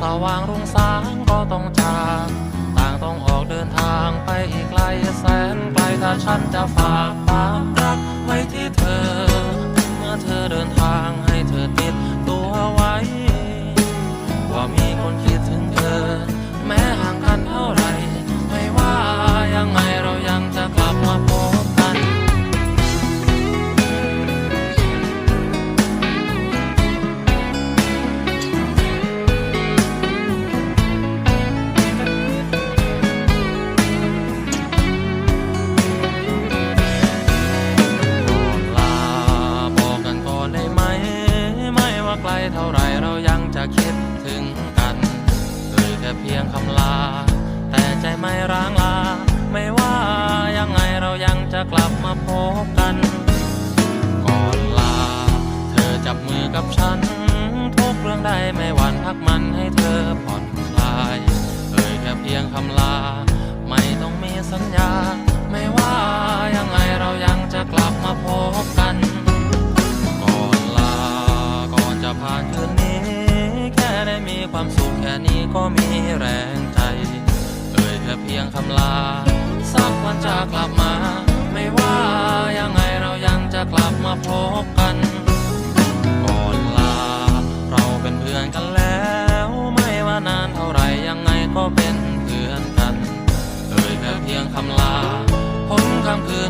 สางรุ่งสางก็ต้องจาก ต่างต้องออกเดินทางไปอีกไกลแสนไกลถ้าฉันจะฝากควา คำลา แต่ใจไม่ร้างลา ไม่ว่ายังไงเรายังจะกลับมาพบกัน ก่อนลา เธอจับมือกับฉัน ทุกเรื่องใดไม่หวั่นพักมันให้เธอผ่อนคลาย เอ่ยแค่เพียงคำลา ไม่ต้องมีสัญญา ไม่ว่ายังไงเรายังจะกลับมาพบกันก่อนลาก่อนจะผ่านคืนนี้แค่ได้มีความสุขแค่นี้ก็มีแรง ยแค่เพียงคำลา สักวันจะกลับมา ไม่ว่ายังไงเรายังจะกลับมาพบกันก่อนลา เราเป็นเพื่อนกันแล้ว ไม่ว่านานเท่าไรยังไงก็เป็นเพื่อนกัน เอ่ยแค่เพียงคำลาพ้นคำคืน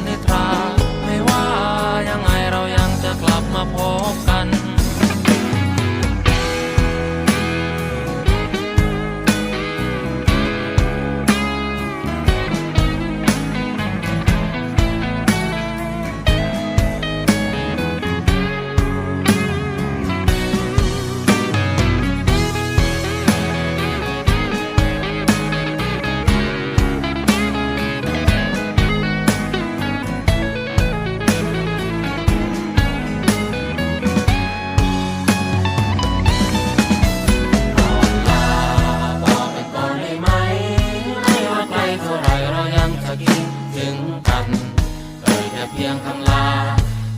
แค่เพียงคำลา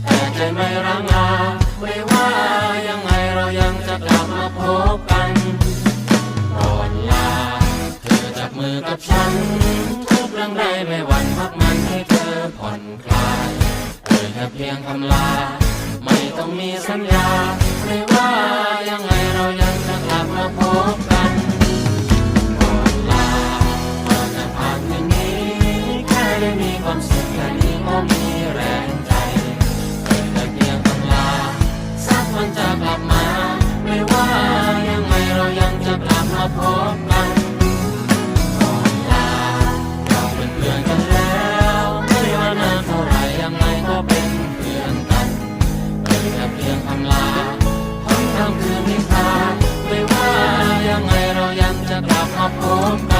แต่ใจไม่ร้างลาไม่ว่ายังไงเรายังจะกลับมาพบกันก่อนลา เธอจับมือกับฉัน ทุกเรื่องใดไม่หวั่นพักมันให้เธอผ่อนคลายเอ่ยแค่เพียงคำลา ไม่ต้องมีสัญญา ไม่ว่ายังไงเรายังจะกลับมาพบกัน จะกลับมาพบกัน